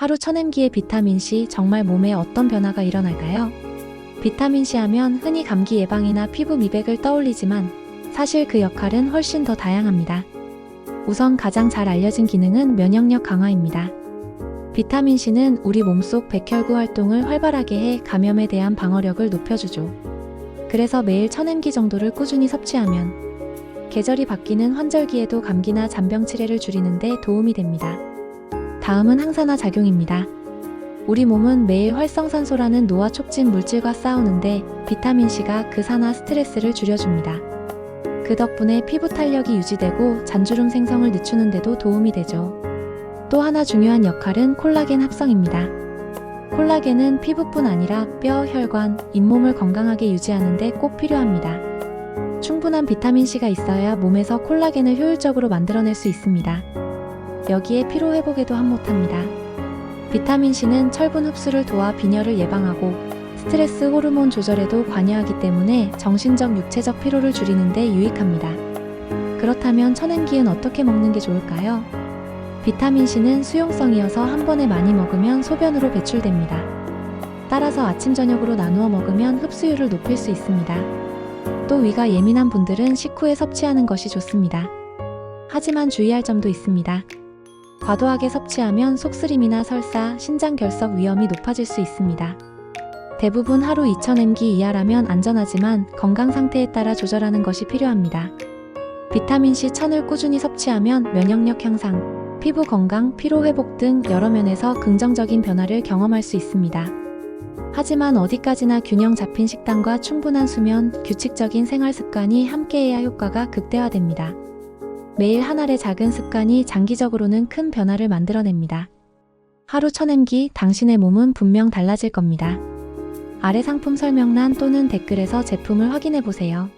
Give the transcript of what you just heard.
하루 천엠기의 비타민C 정말 몸에 어떤 변화가 일어날까요? 비타민C 하면 흔히 감기 예방이나 피부 미백을 떠올리지만 사실 그 역할은 훨씬 더 다양합니다. 우선 가장 잘 알려진 기능은 면역력 강화입니다. 비타민C는 우리 몸속 백혈구 활동을 활발하게 해 감염에 대한 방어력을 높여주죠. 그래서 매일 천엠기 정도를 꾸준히 섭취하면 계절이 바뀌는 환절기에도 감기나 잔병 치레를 줄이는데 도움이 됩니다. 다음은 항산화 작용입니다. 우리 몸은 매일 활성산소라는 노화 촉진 물질과 싸우는데 비타민C가 그 산화 스트레스를 줄여줍니다. 그 덕분에 피부 탄력이 유지되고 잔주름 생성을 늦추는데도 도움이 되죠. 또 하나 중요한 역할은 콜라겐 합성입니다. 콜라겐은 피부뿐 아니라 뼈, 혈관, 잇몸을 건강하게 유지하는데 꼭 필요합니다. 충분한 비타민C가 있어야 몸에서 콜라겐을 효율적으로 만들어낼 수 있습니다. 여기에 피로 회복에도 한몫합니다. 비타민C는 철분 흡수를 도와 빈혈을 예방하고 스트레스 호르몬 조절에도 관여하기 때문에 정신적, 육체적 피로를 줄이는 데 유익합니다. 그렇다면 천연기은 어떻게 먹는 게 좋을까요? 비타민C는 수용성이어서 한 번에 많이 먹으면 소변으로 배출됩니다. 따라서 아침, 저녁으로 나누어 먹으면 흡수율을 높일 수 있습니다. 또 위가 예민한 분들은 식후에 섭취하는 것이 좋습니다. 하지만 주의할 점도 있습니다. 과도하게 섭취하면 속쓰림이나 설사, 신장 결석 위험이 높아질 수 있습니다. 대부분 하루 2000mg 이하라면 안전하지만 건강 상태에 따라 조절하는 것이 필요합니다. 비타민C 1000을 꾸준히 섭취하면 면역력 향상, 피부 건강, 피로 회복 등 여러 면에서 긍정적인 변화를 경험할 수 있습니다. 하지만 어디까지나 균형 잡힌 식단과 충분한 수면, 규칙적인 생활 습관이 함께해야 효과가 극대화됩니다. 매일 한 알의 작은 습관이 장기적으로는 큰 변화를 만들어냅니다. 하루 천엠기 당신의 몸은 분명 달라질 겁니다. 아래 상품 설명란 또는 댓글에서 제품을 확인해 보세요.